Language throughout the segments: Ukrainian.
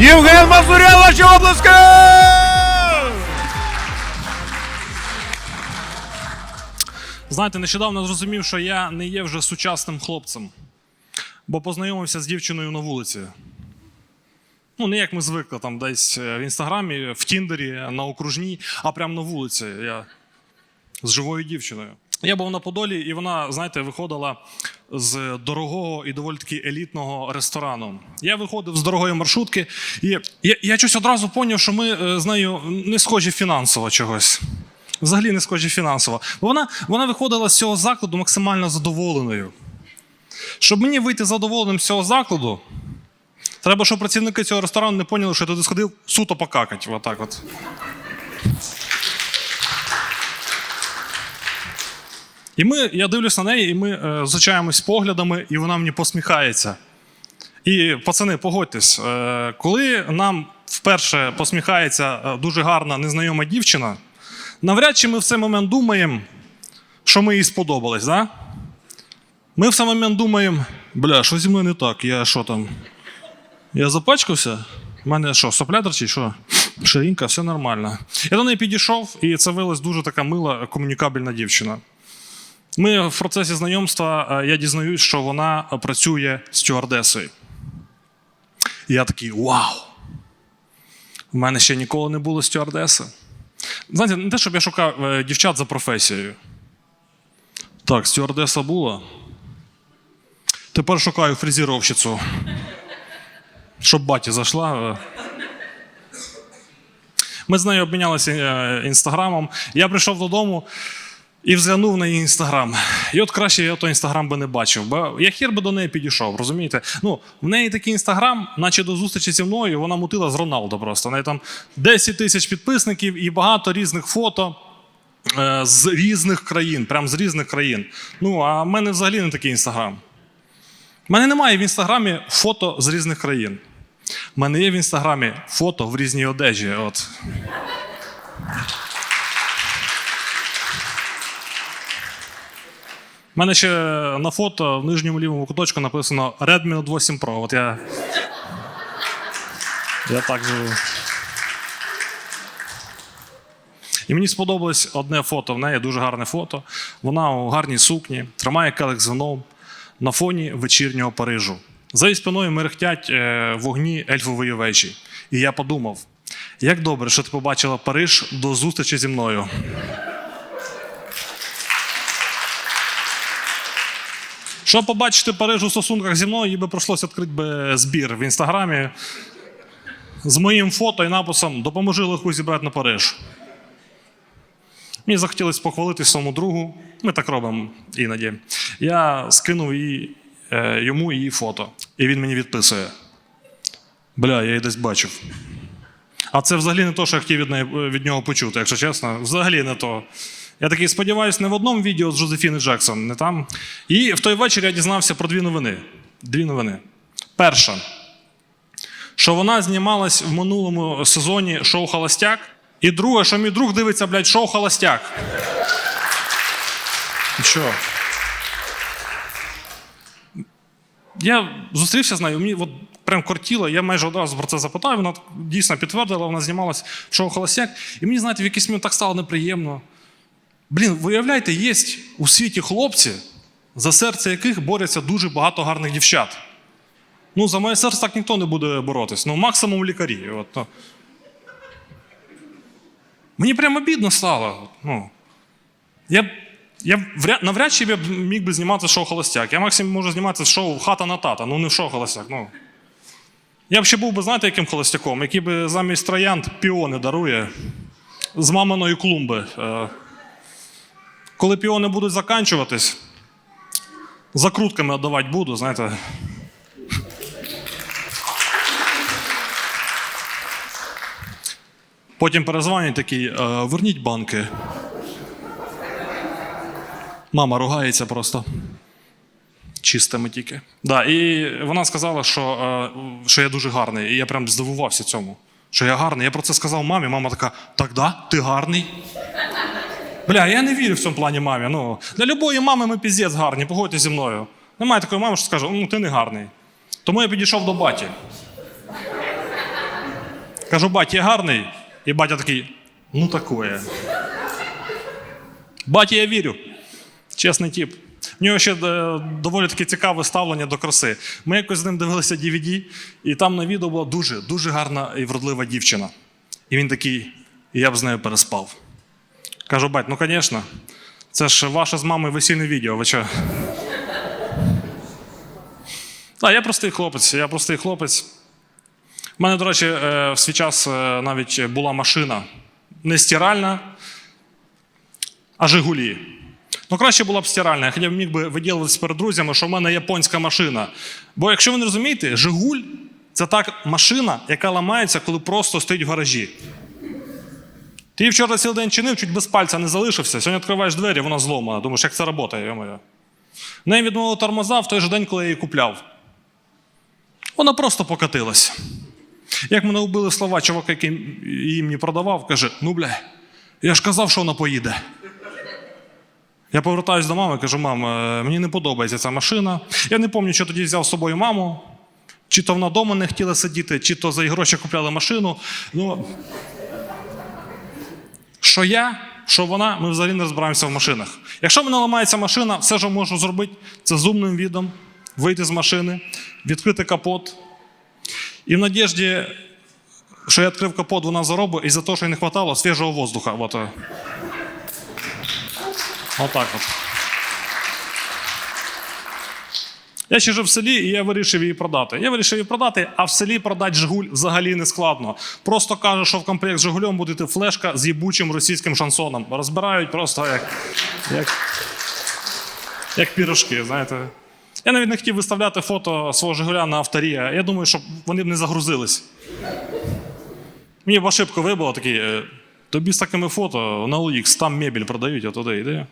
Євген Мазурян, ваші обласки! Знаєте, нещодавно зрозумів, що я не є вже сучасним хлопцем, бо познайомився з дівчиною на вулиці. Ну, не як ми звикли там десь е, в інстаграмі, в Тіндері, на окружній, а прямо на вулиці. Я з живою дівчиною. Я був на Подолі, і вона, знаєте, виходила з дорогого і доволі таки елітного ресторану. Я виходив з дорогої маршрутки, і я, я щось одразу зрозумів, що ми е, з нею не схожі фінансово чогось. Взагалі не схожі фінансово. Бо вона, вона виходила з цього закладу максимально задоволеною. Щоб мені вийти задоволеним з цього закладу, треба, щоб працівники цього ресторану не поняли, що я туди сходив суто покакать. Отак от. І ми, я дивлюсь на неї, і ми е, зустрічаємось поглядами, і вона мені посміхається. І, пацани, погодьтесь, е, коли нам вперше посміхається е, дуже гарна незнайома дівчина, навряд чи ми в цей момент думаємо, що ми їй сподобались, да? Ми в цей момент думаємо, бля, що зі мною не так? Я що там? Я запачкався? У мене що, соплятор чи що? Ширинка, все нормально. Я до неї підійшов, і це виявилась дуже така мила, комунікабельна дівчина. Ми в процесі знайомства е, я дізнаюсь, що вона працює стюардесою. Я такий вау! У мене ще ніколи не було стюардеси. Знаєте, не те, щоб я шукав е, дівчат за професією. Так, стюардеса була. Тепер шукаю фрезеровщицю. Щоб баті зайшла. е. Ми з нею обмінялися е, інстаграмом. Я прийшов додому і взглянув на її інстаграм. І от краще я той інстаграм би не бачив, бо я хір би до неї підійшов, розумієте? Ну, в неї такий інстаграм, наче до зустрічі зі мною, вона мутила з Роналдо просто. В неї там 10 тисяч підписників і багато різних фото. е, З різних країн, прям з різних країн. Ну, а в мене взагалі не такий інстаграм. У мене немає в інстаграмі фото з різних країн. У мене є в інстаграмі фото в різній одежі. От. У мене ще на фото в нижньому лівому куточку написано Redmi Note 8 Pro. От я. Я так живу. І мені сподобалось одне фото в неї, дуже гарне фото. Вона у гарній сукні, тримає келих з вином на фоні вечірнього Парижу. За її спиною мерехтять е, вогні ельфової вечі. І я подумав: як добре, що ти побачила Париж до зустрічі зі мною. Щоб побачити Париж у стосунках зі мною, їй би прийшлося відкрити би збір в інстаграмі з моїм фото і написом Допоможи легку зібрати на Париж. Мені захотілося похвалити своєму другу. Ми так робимо іноді. Я скинув їй, е, йому її фото. І він мені відписує. Бля, я її десь бачив. А це взагалі не те, що я хотів від, неї, від нього почути, якщо чесно. Взагалі не то. Я такий сподіваюся, не в одному відео з Джозефіни Джексон, не там. І в той вечір я дізнався про дві новини. Дві новини. Перша, що вона знімалась в минулому сезоні шоу Холостяк. І друге, що мій друг дивиться, блядь, шоу Холостяк. Що? Я зустрівся з нею, мені от прям кортіло, я майже одразу про це запитав, вона дійсно підтвердила, вона знімалась в шоу Холостяк. І мені, знаєте, в якийсь момент так стало неприємно. Блін, виявляєте, є у світі хлопці, за серце яких борються дуже багато гарних дівчат. Ну, за моє серце так ніхто не буде боротись. Ну, максимум лікарі. От, ну. Мені прямо обідно стало. Ну, я, я вряд, навряд чи я міг би знімати шоу Холостяк. Я максимум можу знімати шоу Хата на тата, ну не в шоу Холостяк. Ну. Я б ще був би, знаєте, яким холостяком, який би замість троянд піони дарує з маминої клумби. Коли піони будуть заканчуватись, закрутками віддавати буду, знаєте. Потім перезвонять такий, «Е, верніть банки. Мама ругається просто. Чистими тільки. Да, і вона сказала, що, е, що я дуже гарний. І я прям здивувався цьому. Що я гарний. Я про це сказав мамі. Мама така: так да, ти гарний. Бля, я не вірю в цьому плані мамі. Ну, для любої мами ми піздець гарні, погодьтесь зі мною. Немає такої мами, що скаже, ну ти не гарний. Тому я підійшов до баті. Кажу, бать, я гарний. І батя такий, ну такое. Батя, я вірю. Чесний тип. В нього ще е, доволі таки цікаве ставлення до краси. Ми якось з ним дивилися DVD, і там на відео була дуже, дуже гарна і вродлива дівчина. І він такий, я б з нею переспав. Кажу, бать, ну звісно, це ж ваше з мамою весільне відео, ви що? Так, я простий хлопець, я простий хлопець. У мене, до речі, е, в свій час е, навіть була машина не стиральна, а Жигулі. Ну, краще була б стиральна. Я хоча б міг би виділитися перед друзями, що в мене японська машина. Бо якщо ви не розумієте, Жигуль це так машина, яка ламається, коли просто стоїть в гаражі. Ти вчора цілий день чинив, чуть без пальця не залишився. Сьогодні відкриваєш двері, вона зломана. Думаєш, як це працює, йо-моє. В неї відмовили тормоза в той же день, коли я її купляв. Вона просто покатилась. Як мене вбили слова, чувак, який її мені продавав, каже: ну бля, я ж казав, що вона поїде. Я повертаюся до мами, кажу, мам, е, мені не подобається ця машина. Я не пам'ятаю, що тоді взяв з собою маму. Чи то вона вдома не хотіла сидіти, чи то за її гроші купляли машину. Ну, що я, що вона, ми взагалі не розбираємося в машинах. Якщо мене ламається машина, все, що можу зробити, це з умним відом вийти з машини, відкрити капот. І в надіжді, що я відкрив капот, вона заробить, і за те, що їй не вистачало свіжого воздуха. Е. Отак от. Я ще жив в селі, і я вирішив її продати. Я вирішив її продати, а в селі продати Жигуль взагалі не складно. Просто кажу, що в комплект з Жигулем буде флешка з їбучим російським шансоном. Розбирають просто як, як, як пірожки, знаєте. Я навіть не хотів виставляти фото свого Жигуля на авторія. Я думаю, щоб вони б не загрузились. Мені в ошибку вибило такий. е, Тобі з такими фото на OLX, там мебель продають, а туди йди.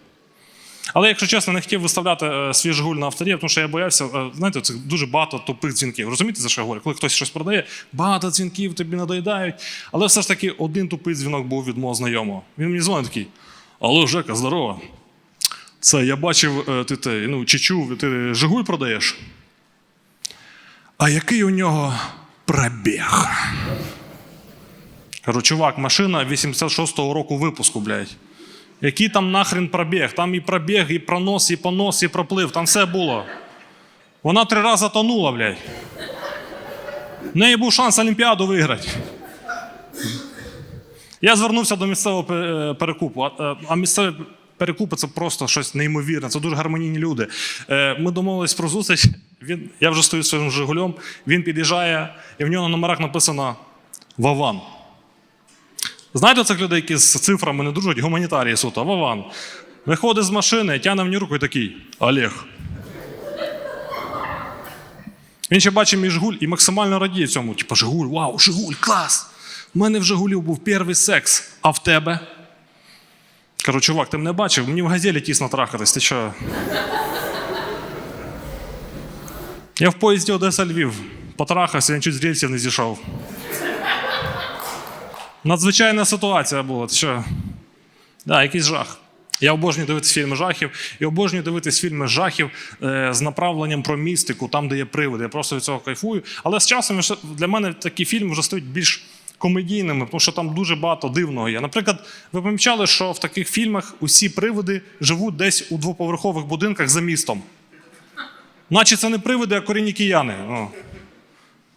Але, якщо чесно, не хотів виставляти е, свій Жигуль на авторі, тому що я боявся, е, знаєте, це дуже багато тупих дзвінків. Розумієте, за що я говорю? Коли хтось щось продає, багато дзвінків тобі надоїдають. Але все ж таки один тупий дзвінок був від мого знайомого. Він мені дзвонить такий: Алло, Жека, здорово. Це я бачив, е, ти, ти ну, чи чув, ти Жигуль продаєш? А який у нього пробіг? Кажу, чувак, машина 86-го року випуску, блядь. Який там нахрен пробіг? Там і пробіг, і пронос, і понос, і проплив, там все було. Вона три рази тонула, блядь. В неї був шанс Олімпіаду виграти. Я звернувся до місцевого е, перекупу. А, е, А місцеві перекупи це просто щось неймовірне. Це дуже гармонійні люди. Е, Ми домовились про зустріч. Він, я вже стою своїм Жигулем, він під'їжджає, і в нього на номерах написано Вован. Знаєте цих людей, які з цифрами не дружать, гуманітарії суто, Вован. Виходить з машини, тягне мені руку і такий Олег. Він ще бачить мій Жигуль і максимально радіє цьому. Типу, Жигуль, вау, Жигуль, клас! У мене в Жигулів був перший секс, а в тебе? Кажу, чувак, ти мене бачив, мені в газелі тісно трахатись, ти що? Я в поїзді Одеса Львів. Потрахався, я чуть з рельсів не зійшов. Надзвичайна ситуація була. Що? Да, якийсь жах. Я обожнюю дивитися фільми жахів і обожнюю дивитися фільми жахів е, з направленням про містику, там, де є привиди. Я просто від цього кайфую. Але з часом для мене такі фільми вже стають більш комедійними, тому що там дуже багато дивного є. Наприклад, ви помічали, що в таких фільмах усі привиди живуть десь у двоповерхових будинках за містом. Наче це не привиди, а корінні кияни.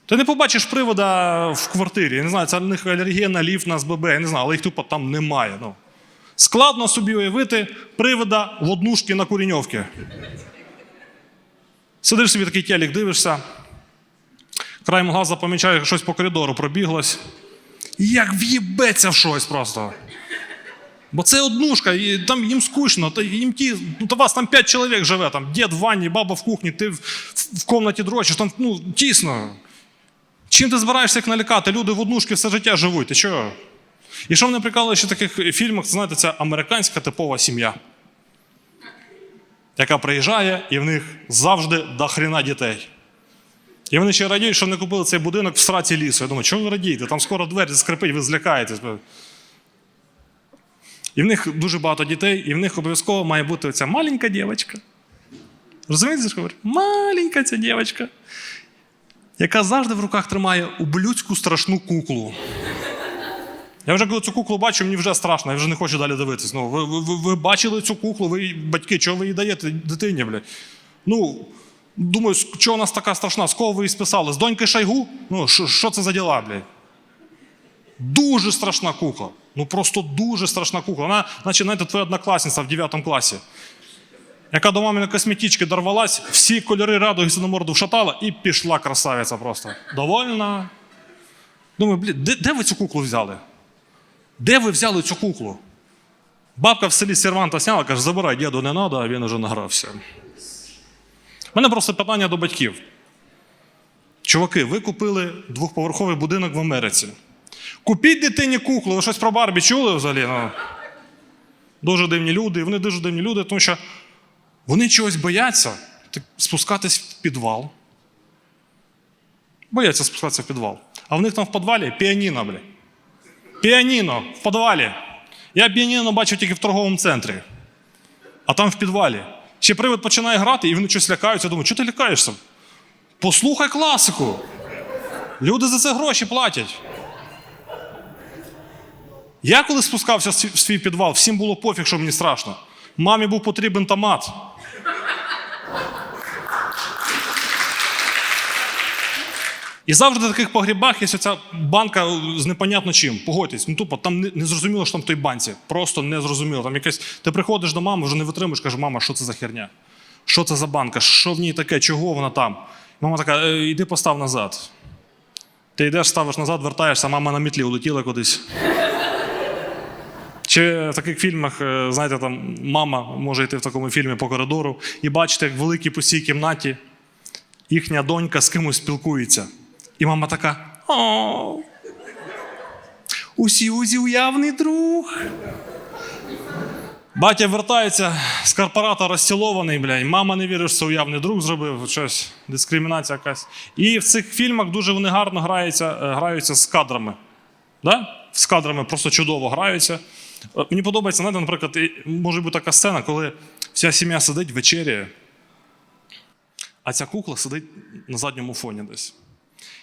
Ти не побачиш привода в квартирі. Я не знаю, це в них алергія ліфт, на СББ, я не знаю, але їх тупо там немає. Ну. Складно собі уявити привода в однушки на Куріньовці. Сидиш собі такий телек, дивишся, краєм глаза помічаєш, щось по коридору пробіглось. І як в'їбеться в щось просто. Бо це однушка, і там їм скучно, та їм ті, ну, та вас там п'ять чоловік живе, там дід в ванні, баба в кухні, ти в, в комнаті дрочиш, там ну, тісно. Чим ти збираєшся їх налякати? Люди в однушки все життя живуть. Ти чого? І що мене прикалує ще в таких фільмах, знаєте, це американська типова сім'я, яка приїжджає, і в них завжди до хрена дітей. І вони ще радіють, що вони купили цей будинок в сраці лісу. Я думаю, чого ви радієте? Там скоро двері скрипить, ви злякаєтесь. І в них дуже багато дітей, і в них обов'язково має бути ця маленька дівчинка. Розумієте, що я говорю? Маленька ця дівчинка, яка завжди в руках тримає ублюдську страшну куклу. Я вже коли цю куклу бачу, мені вже страшно, я вже не хочу далі дивитись. Ну, ви, ви, ви, бачили цю куклу, ви батьки, чого ви її даєте дитині, блядь? Ну, думаю, чого у нас така страшна? З кого ви її списали? З доньки Шайгу? Ну, що це за діла, блядь? Дуже страшна кукла. Ну просто дуже страшна кукла. Вона, наче, знаєте, твоя однокласниця в 9 класі. Яка до маминої косметички дорвалась, всі кольори радуги на морду вшатала і пішла красавиця просто. Довольна. Думаю, блін, де, де ви цю куклу взяли? Де ви взяли цю куклу? Бабка в селі серванта сняла, каже, забирай, діду, не треба, а він уже награвся. У мене просто питання до батьків. Чуваки, ви купили двохповерховий будинок в Америці. Купіть дитині куклу, ви щось про Барбі чули взагалі? Ну, дуже дивні люди, вони дуже дивні люди, тому що вони чогось бояться спускатись в підвал. Бояться спускатися в підвал. А в них там в підвалі піаніно, бля. Піаніно в підвалі. Я піаніно бачив тільки в торговому центрі. А там в підвалі. Ще привид починає грати, і вони щось лякаються. Я думаю, чого ти лякаєшся? Послухай класику. Люди за це гроші платять. Я коли спускався в свій підвал, всім було пофіг, що мені страшно. Мамі був потрібен томат. І завжди в таких погрібах є ця банка з непонятно чим. Погодьтесь, ну тупо там не, зрозуміло, що там в той банці. Просто не зрозуміло. Там якесь. Ти приходиш до мами, вже не витримуєш, каже, мама, що це за херня? Що це за банка? Що в ній таке? Чого вона там? Мама така, «Е, йди постав назад. Ти йдеш, ставиш назад, вертаєшся, мама на мітлі улетіла кудись. Чи в таких фільмах, е, знаєте, там мама може йти в такому фільмі по коридору і бачити, як в великій пустій кімнаті їхня донька з кимось спілкується. І мама така: О, усі узі уявний друг. Батя вертається з корпората розцілований, бля, і мама не вірить, що це уявний друг зробив, щось, дискримінація якась. І в цих фільмах дуже вони гарно граються, е, граються з кадрами. Да? З кадрами просто чудово граються. Е, Мені подобається, знаєте, наприклад, може бути така сцена, коли вся сім'я сидить, вечеряє, а ця кукла сидить на задньому фоні десь.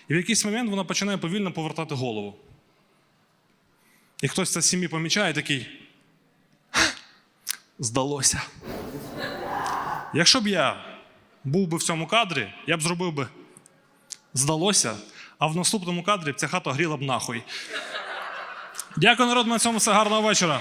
І в якийсь момент вона починає повільно повертати голову. І хтось це з сім'ї помічає такий. Здалося. Якщо б я був би в цьому кадрі, я б зробив би здалося, а в наступному кадрі б ця хата гріла б нахуй. Дякую, народ, на цьому все гарного вечора.